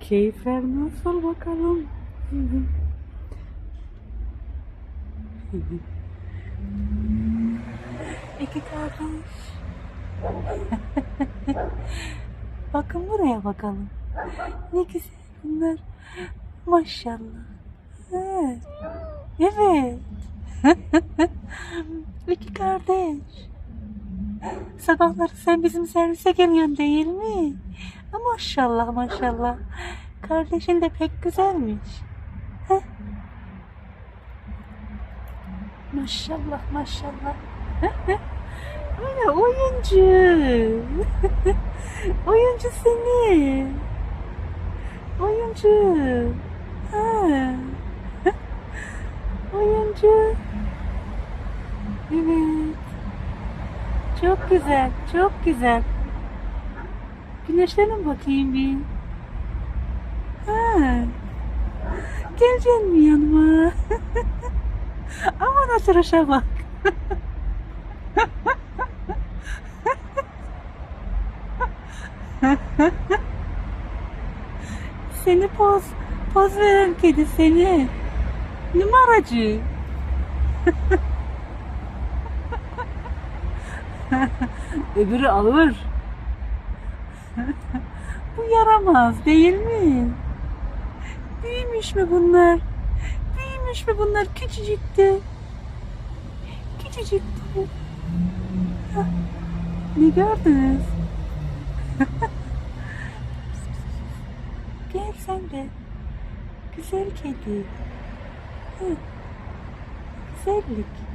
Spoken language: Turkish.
Keyifler nasıl bakalım? İki kardeş. Bakın buraya bakalım. Ne güzel bunlar. Maşallah. Evet. Evet. İki kardeş. Sabahları sen bizim servise geliyorsun değil mi? Maşallah maşallah. Kardeşin de pek güzelmiş. Heh. Maşallah maşallah. Ana oyuncu. oyuncu seni. Oyuncu. Ha. oyuncu. Evet. Çok güzel, çok güzel. Güneşlerin bakayım bir. Ha. Geleceksin mi yanıma? Aman oturuşa bak. seni poz, poz veren kedi seni. Numaracı. Öbürü alır. Bu yaramaz değil mi? Büyümüş mü bunlar? Büyümüş mü bunlar? Küçücüktü. Küçücüktü. Ne gördünüz? Gel sen de. Güzel kedi. Güzellik.